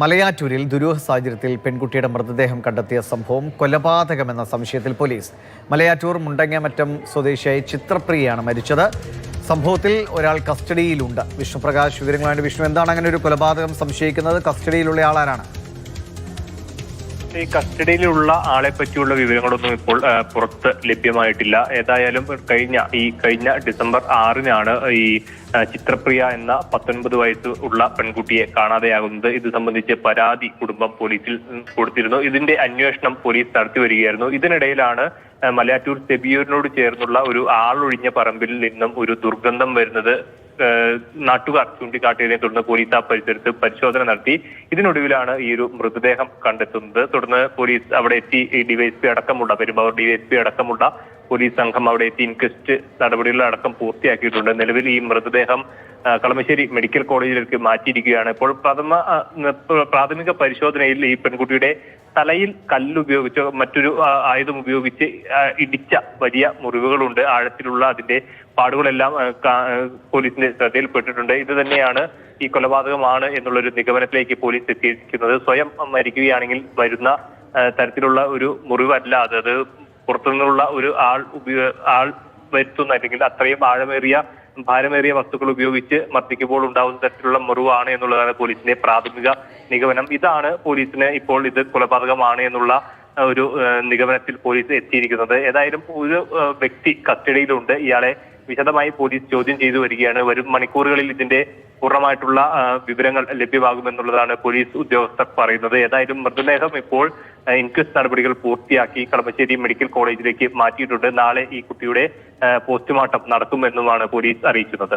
മലയാറ്റൂരിൽ ദുരൂഹ സാഹചര്യത്തിൽ പെൺകുട്ടിയുടെ മൃതദേഹം കണ്ടെത്തിയ സംഭവം കൊലപാതകമെന്ന സംശയത്തിൽ പോലീസ്. മലയാറ്റൂർ മുണ്ടങ്ങമറ്റം സ്വദേശിയായ ചിത്രപ്രിയയാണ് മരിച്ചത്. സംഭവത്തിൽ ഒരാൾ കസ്റ്റഡിയിലുണ്ട്. വിഷ്ണുപ്രകാശ് വിവരങ്ങളുമായിട്ട് വിഷ്ണു. എന്താണ് അങ്ങനെ ഒരു കൊലപാതകം സംശയിക്കുന്നത്? കസ്റ്റഡിയിലുള്ള ആളാരാണ്? ഈ കസ്റ്റഡിയിലുള്ള ആളെ പറ്റിയുള്ള വിവരങ്ങളൊന്നും ഇപ്പോൾ പുറത്ത് ലഭ്യമായിട്ടില്ല. ഏതായാലും കഴിഞ്ഞ ഈ കഴിഞ്ഞ ഡിസംബർ ആറിനാണ് ഈ ചിത്രപ്രിയ എന്ന പത്തൊൻപത് വയസ്സ് ഉള്ള പെൺകുട്ടിയെ കാണാതെയാകുന്നത്. ഇത് സംബന്ധിച്ച് പരാതി കുടുംബം പോലീസിൽ കൊടുത്തിരുന്നു. ഇതിന്റെ അന്വേഷണം പോലീസ് നടത്തി വരികയായിരുന്നു. ഇതിനിടയിലാണ് മലയാറ്റൂർ സെബിയൂരിനോട് ചേർന്നുള്ള ഒരു ആളൊഴിഞ്ഞ പറമ്പിൽ നിന്നും ഒരു ദുർഗന്ധം വരുന്നത് നാട്ടുകാർ ചൂണ്ടിക്കാട്ടിയതിനെ തുടർന്ന് പോലീസ് ആ പരിസരത്ത് പരിശോധന നടത്തി. ഇതിനൊടുവിലാണ് ഈ ഒരു മൃതദേഹം കണ്ടെത്തുന്നത്. തുടർന്ന് പോലീസ് അവിടെ എത്തി. ഈ ഡിവൈഎസ്പി അടക്കമുള്ള പെരുമ്പാവൂർ ഡിവൈഎസ്പി അടക്കമുള്ള പോലീസ് സംഘം അവിടെ എത്തി ഇൻക്വസ്റ്റ് നടപടികളടക്കം പൂർത്തിയാക്കിയിട്ടുണ്ട്. നിലവിൽ ഈ മൃതദേഹം കളമശ്ശേരി മെഡിക്കൽ കോളേജിലേക്ക് മാറ്റിയിരിക്കുകയാണ്. ഇപ്പോൾ പ്രഥമ പ്രാഥമിക പരിശോധനയിൽ ഈ പെൺകുട്ടിയുടെ തലയിൽ കല്ലുപയോഗിച്ച് മറ്റൊരു ആയുധം ഉപയോഗിച്ച് ഇടിച്ച വലിയ മുറിവുകളുണ്ട്. ആഴത്തിലുള്ള അതിന്റെ പാടുകളെല്ലാം പോലീസിന്റെ ശ്രദ്ധയിൽപ്പെട്ടിട്ടുണ്ട്. ഇത് തന്നെയാണ് ഈ കൊലപാതകമാണ് എന്നുള്ളൊരു നിഗമനത്തിലേക്ക് പോലീസ് എത്തിയിരിക്കുന്നത്. സ്വയം മരിക്കുകയാണെങ്കിൽ വരുന്ന തരത്തിലുള്ള ഒരു മുറിവല്ല അത് പുറത്തുനിന്നുള്ള ഒരു ആൾ ഉപയോഗ ആൾ വരുത്തുന്ന അല്ലെങ്കിൽ അത്രയും ആഴമേറിയ ഭാരമേറിയ വസ്തുക്കൾ ഉപയോഗിച്ച് മർദ്ദിക്കുമ്പോൾ ഉണ്ടാകുന്ന തരത്തിലുള്ള മുറിവാണ് എന്നുള്ളതാണ് പോലീസിന്റെ പ്രാഥമിക നിഗമനം. ഇതാണ് പോലീസിന് ഇപ്പോൾ ഇത് കൊലപാതകമാണ് എന്നുള്ള ഒരു നിഗമനത്തിൽ പോലീസ് എത്തിയിരിക്കുന്നത്. ഏതായാലും ഒരു വ്യക്തി കസ്റ്റഡിയിലുണ്ട്. ഇയാളെ വിശദമായി പോലീസ് ചോദ്യം ചെയ്തു വരികയാണ്. വരും മണിക്കൂറുകളിൽ ഇതിന്റെ പൂർണമായിട്ടുള്ള വിവരങ്ങൾ ലഭ്യമാകുമെന്നുള്ളതാണ് പോലീസ് ഉദ്യോഗസ്ഥർ പറയുന്നത്. ഏതായാലും മൃതദേഹം ഇപ്പോൾ ഇൻക്വസ്റ്റ് നടപടികൾ പൂർത്തിയാക്കി കളമശ്ശേരി മെഡിക്കൽ കോളേജിലേക്ക് മാറ്റിയിട്ടുണ്ട്. നാളെ ഈ കുട്ടിയുടെ പോസ്റ്റ്മോർട്ടം നടക്കുമെന്നുമാണ് പോലീസ് അറിയിക്കുന്നത്.